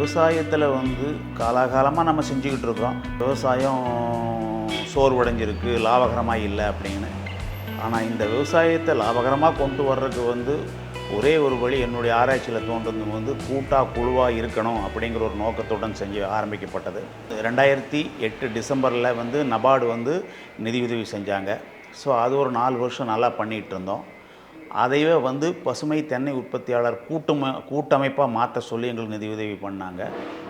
விவசாயத்தில் வந்து காலாகாலமாக நம்ம செஞ்சுக்கிட்டு இருக்கோம். விவசாயம் சோர்வடைஞ்சிருக்கு லாபகரமாக இல்லை அப்படின்னு. ஆனால் இந்த விவசாயத்தை லாபகரமாக கொண்டு வர்றதுக்கு வந்து ஒரே ஒரு வழி என்னுடைய ஆராய்ச்சியில் தோன்றது வந்து கூட்டாக குழுவாக இருக்கணும் அப்படிங்கிற ஒரு நோக்கத்துடன் செஞ்சு ஆரம்பிக்கப்பட்டது. ரெண்டாயிரத்தி எட்டு டிசம்பரில் வந்து நபார்டு வந்து நிதியுதவி செஞ்சாங்க. ஸோ அது ஒரு நாலு வருஷம் நல்லா பண்ணிகிட்டு இருந்தோம். அதைவே வந்து பசுமை தென்னை உற்பத்தியாளர் கூட்டம கூட்டமைப்பாக மாற்ற சொல்லி எங்களுக்கு நிதியுதவி பண்ணாங்க.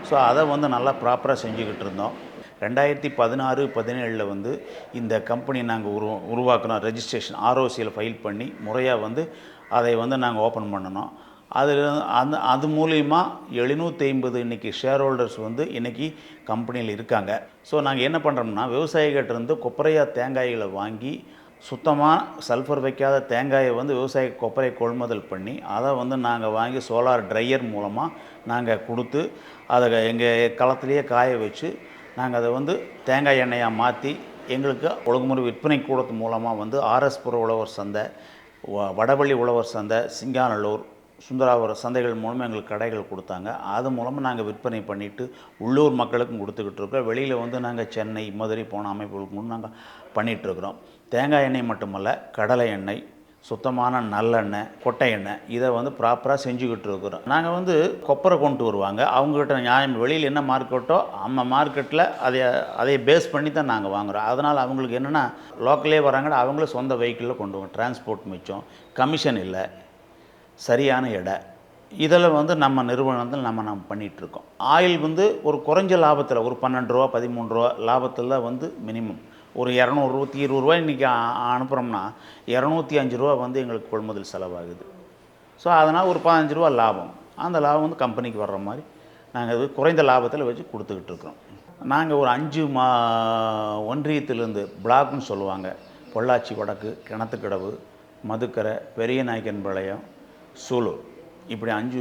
ஸோ அதை வந்து நல்லா ப்ராப்பராக செஞ்சுக்கிட்டு இருந்தோம். ரெண்டாயிரத்தி பதினாறு பதினேழில் வந்து இந்த கம்பெனி நாங்கள் உரு உருவாக்கினோம் ரெஜிஸ்ட்ரேஷன் ஆர்ஓசியில் ஃபைல் பண்ணி முறையாக வந்து அதை வந்து நாங்கள் ஓப்பன் பண்ணினோம். அதில் அந்த அது மூலிமா எழுநூற்றி ஐம்பது இன்றைக்கி ஷேர் ஹோல்டர்ஸ் வந்து இன்றைக்கி கம்பெனியில் இருக்காங்க. ஸோ நாங்கள் என்ன பண்ணுறோம்னா விவசாயிகிட்டேருந்து கொப்பரையா தேங்காய்களை வாங்கி சுத்தமாக சல்ஃபர் வைக்காத தேங்காயை வந்து விவசாய கொப்பரை கொள்முதல் பண்ணி அதை வந்து நாங்கள் வாங்கி சோலார் ட்ரையர் மூலமாக நாங்கள் கொடுத்து அதை எங்கள் களத்துலேயே காய வச்சு நாங்கள் அதை வந்து தேங்காய் எண்ணெயாக மாற்றி எங்களுக்கு ஒழுங்குமுறை விற்பனை கூடத்து மூலமாக வந்து ஆர்எஸ்புர உழவர் சந்தை வ- வடபள்ளி உழவர் சந்தை சிங்காநல்லூர் சுந்தராபுரம் சந்தைகள் மூலமாக எங்களுக்கு கடைகள் கொடுத்தாங்க. அது மூலமாக நாங்கள் விற்பனை பண்ணிவிட்டு உள்ளூர் மக்களுக்கும் கொடுத்துக்கிட்டு இருக்கோம். வெளியில் வந்து நாங்கள் சென்னை மதுரை போன அமைப்புகளுக்கு மூலம் நாங்கள் பண்ணிகிட்ருக்குறோம் தேங்காய் எண்ணெய் மட்டுமல்ல கடலை எண்ணெய் சுத்தமான நல்லெண்ணெய் கொட்டை எண்ணெய் இதை வந்து ப்ராப்பராக செஞ்சுக்கிட்டு இருக்கிறோம். நாங்கள் வந்து கொப்பரை கொண்டு வருவாங்க. அவங்ககிட்ட நியாயம் வெளியில் என்ன மார்க்கெட்டோ அந்த மார்க்கெட்டில் அதை அதை பேஸ் பண்ணி தான் நாங்கள் வாங்குகிறோம் அதனால் அவங்களுக்கு என்னென்னா லோக்கலே வராங்கன்னா அவங்களும் சொந்த வெஹிக்கிளில் கொண்டு வருவோம் டிரான்ஸ்போர்ட் மிச்சம் கமிஷன் இல்லை. சரியான எடை. இதில் வந்து நம்ம நிறுவனத்தில் நம்ம நம்ம பண்ணிகிட்ருக்கோம். ஆயில் வந்து ஒரு குறைஞ்ச லாபத்தில் ஒரு பன்னெண்டு ரூபா பதிமூணு ரூபா லாபத்தில் வந்து மினிமம் ஒரு இரநூறு இருபது ரூபா இன்றைக்கி அனுப்புகிறோம்னா இரநூத்தி அஞ்சு ரூபா வந்து எங்களுக்கு கொள்முதல் செலவாகுது. ஸோ அதனால் ஒரு பதினஞ்சு ரூபா லாபம். அந்த லாபம் வந்து கம்பெனிக்கு வர்ற மாதிரி நாங்கள் அது குறைந்த லாபத்தில் வச்சு கொடுத்துக்கிட்டு இருக்கிறோம். நாங்கள் ஒரு அஞ்சு மா ஒன்றியத்திலேருந்து பிளாக்னு சொல்லுவாங்க. பொள்ளாச்சி வடக்கு கிணத்துக்கடவு மதுக்கரை பெரிய நாயக்கன்பாளையம் சூலூர் இப்படி அஞ்சு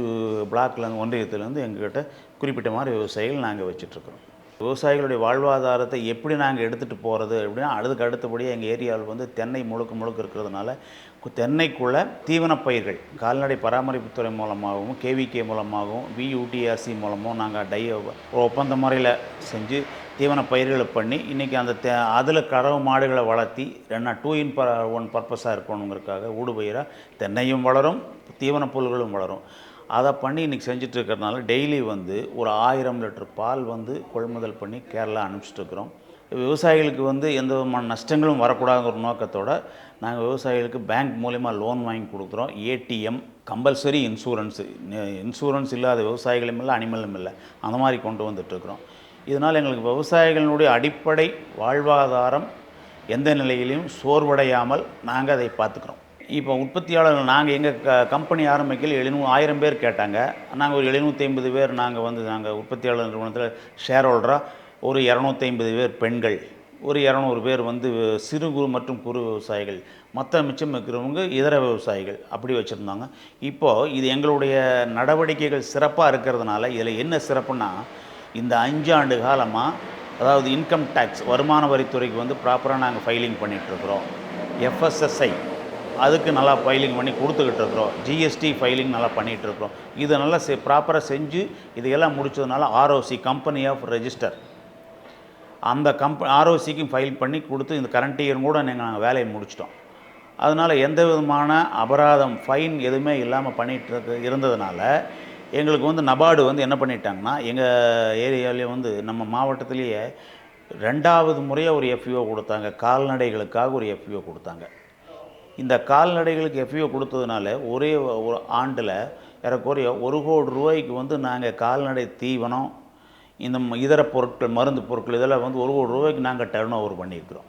பிளாக்லேருந்து ஒன்றியத்துலேருந்து எங்ககிட்ட குறிப்பிட்ட மாதிரி விவசாயிகள் நாங்கள் வச்சிட்ருக்குறோம். விவசாயிகளுடைய வாழ்வாதாரத்தை எப்படி நாங்கள் எடுத்துகிட்டு போகிறது அப்படின்னா அதுக்கு அடுத்தபடியாக எங்கள் ஏரியாவில் வந்து தென்னை முழுக்க முழுக்க இருக்கிறதுனால தென்னைக்குள்ளே தென்னைக்குள்ள தீவனப் பயிர்கள் கால்நடை பராமரிப்புத்துறை மூலமாகவும் கேவிகே மூலமாகவும் வியூடிஆர்சி மூலமும் நாங்கள் டை ஒப்பந்த முறையில் செஞ்சு தீவன பயிர்களை பண்ணி இன்றைக்கி அந்த தே அதில் கறவு மாடுகளை வளர்த்தி ரெண்டா டூ இன் ப ஒன் பர்பஸாக இருக்கணுங்கிறதுக்காக ஊடுபயிராக தென்னையும் வளரும் தீவன புல்களும் வளரும். அதை பண்ணி இன்றைக்கி செஞ்சிட்ருக்கிறதுனால டெய்லி வந்து ஒரு ஆயிரம் லிட்டர் பால் வந்து கொள்முதல் பண்ணி கேரளா அனுப்பிச்சிட்ருக்குறோம். விவசாயிகளுக்கு வந்து எந்த விதமான நஷ்டங்களும் வரக்கூடாதுங்கிற நோக்கத்தோடு நாங்கள் விவசாயிகளுக்கு பேங்க் மூலிமா லோன் வாங்கி கொடுக்குறோம். ATM compulsory insurance. இன்சூரன்ஸ் இல்லாத விவசாயிகளும் இல்லை அனிமலும் இல்லை. அந்த மாதிரி கொண்டு வந்துட்டுருக்குறோம் இதனால் எங்களுக்கு விவசாயிகளுடைய அடிப்படை வாழ்வாதாரம் எந்த நிலையிலையும் சோர்வடையாமல் நாங்கள் அதை பார்த்துக்குறோம். இப்போ உற்பத்தியாளர்கள் நாங்கள் எங்கள் க கம்பெனி ஆரம்பிக்கல எழுநூறு ஆயிரம் பேர் கேட்டாங்க. நாங்கள் ஒரு எழுநூற்றி ஐம்பது பேர் நாங்கள் வந்து நாங்கள் உற்பத்தியாளர் நிறுவனத்தில் ஷேர் ஹோல்டராக ஒரு இரநூத்தி ஐம்பது பேர் பெண்கள் ஒரு இரநூறு பேர் வந்து சிறு குறு மற்றும் குறு விவசாயிகள் மற்ற மிச்சம் இருக்கிறவங்க இதர விவசாயிகள் அப்படி வச்சுருந்தாங்க. இப்போது இது எங்களுடைய நடவடிக்கைகள் சிறப்பாக இருக்கிறதுனால இதில் என்ன சிறப்புன்னா இந்த அஞ்சு ஆண்டு காலமாக அதாவது இன்கம் டேக்ஸ் வருமான வரித்துறைக்கு வந்து ப்ராப்பராக நாங்கள் ஃபைலிங் பண்ணிகிட்ருக்குறோம் எஃப்எஸ்எஸ்ஐ அதுக்கு நல்லா ஃபைலிங் பண்ணி கொடுத்துக்கிட்டு இருக்கிறோம். ஜிஎஸ்டி ஃபைலிங் நல்லா பண்ணிகிட்ருக்குறோம் இதை நல்லா செ ப்ராப்பராக செஞ்சு இதையெல்லாம் முடித்ததுனால ஆர்ஓசி கம்பெனி ஆஃப் ரெஜிஸ்டர் அந்த கம்ப ஆர்ஓசிக்கும் ஃபைல் பண்ணி கொடுத்து இந்த கரண்ட் இயர் கூட நீங்கள் நாங்கள் வேலையை முடிச்சிட்டோம். அதனால் எந்த விதமான அபராதம் ஃபைன் எதுவுமே இல்லாமல் பண்ணிகிட்டு இருந்ததுனால எங்களுக்கு வந்து நபார்டு வந்து என்ன பண்ணிட்டாங்கன்னா எங்கள் ஏரியாவிலே வந்து நம்ம மாவட்டத்திலேயே ரெண்டாவது முறையாக ஒரு எஃப்யூஓ கொடுத்தாங்க. கால்நடைகளுக்காக ஒரு எஃப்யூஓ கொடுத்தாங்க. இந்த கால்நடைகளுக்கு எஃப்யூஓ கொடுத்ததுனால ஒரே ஒரு ஆண்டில் ஏறக்குறைய ஒரு கோடி ரூபாய்க்கு வந்து நாங்கள் கால்நடை தீவனம் இந்த இதர பொருட்கள் மருந்து பொருட்கள் இதெல்லாம் வந்து ஒரு கோடி ரூபாய்க்கு நாங்கள் டர்ன் ஓவர் பண்ணியிருக்கிறோம்.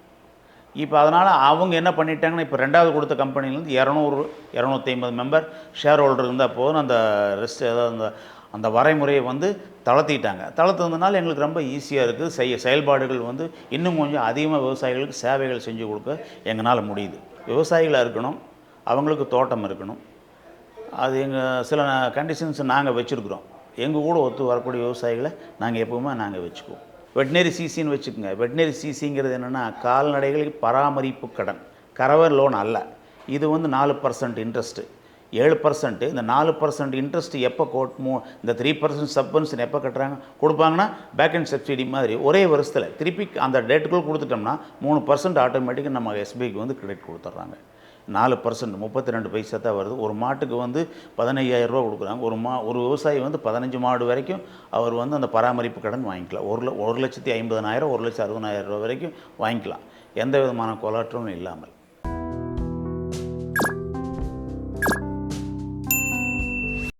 இப்போ அதனால் அவங்க என்ன பண்ணிட்டாங்கன்னா இப்போ ரெண்டாவது கொடுத்த கம்பெனிலேருந்து இரநூறு இரநூத்தி ஐம்பது மெம்பர் ஷேர் ஹோல்டர் இருந்தால் போதும். அந்த ரெஸ்ட் அதாவது அந்த அந்த வரைமுறையை வந்து தளர்த்திட்டாங்க. தளர்த்ததுனால எங்களுக்கு ரொம்ப ஈஸியாக இருக்குது செய்ய செயல்பாடுகள் வந்து இன்னும் கொஞ்சம் அதிகமாக விவசாயிகளுக்கு சேவைகள் செஞ்சு கொடுக்க எங்களால் முடியுது. விவசாயிகளாக இருக்கணும். அவங்களுக்கு தோட்டம் இருக்கணும். அது எங்கள் சில கண்டிஷன்ஸ் நாங்கள் வச்சுருக்குறோம். எங்கள் கூட ஒத்து வரக்கூடிய விவசாயிகளை நாங்கள் எப்பவுமே நாங்கள் வச்சுக்குவோம். வெட்டினரி சிசின்னு வச்சுக்கோங்க. வெட்டினரி சிசிங்கிறது என்னென்னா கால்நடைகளுக்கு பராமரிப்பு கடன். கறவர் லோன் அல்ல. இது வந்து நாலு பர்சன்ட் இன்ட்ரெஸ்ட்டு ஏழு பர்சன்ட்டு இந்த நாலு பர்சன்ட் இன்ட்ரெஸ்ட் எப்போ கோட் மூ இந்த த்ரீ பர்சன்ட் சப்வென்ஷன் எப்போ கட்டுறாங்க? கொடுப்பாங்கன்னா பேக் அண்ட் சப்சிடி மாதிரி ஒரே வருஷத்தில் திருப்பி அந்த டேட்டுக்குள்ளே கொடுத்துட்டோம்னா மூணு பர்சன்ட் ஆட்டோமேட்டிக்காக நம்ம எஸ்பிஐக்கு வந்து கிரெடிட் கொடுத்துட்றாங்க. நாலு பர்சன்ட் முப்பத்தி ரெண்டு பைசா தான் வருது. ஒரு மாட்டுக்கு வந்து பதினையாயிரம் கொடுக்குறாங்க. ஒரு மா ஒரு விவசாயி வந்து பதினஞ்சு மாடு வரைக்கும் அவர் வந்து அந்த பராமரிப்பு கடன் வாங்கிக்கலாம். ஒரு ஒரு லட்சத்தி ஐம்பதனாயிரம் ஒரு லட்சத்தி அறுபதாயிரம் ரூபா வரைக்கும் வாங்கிக்கலாம். எந்த விதமான கொலாற்றமும் இல்லாமல்.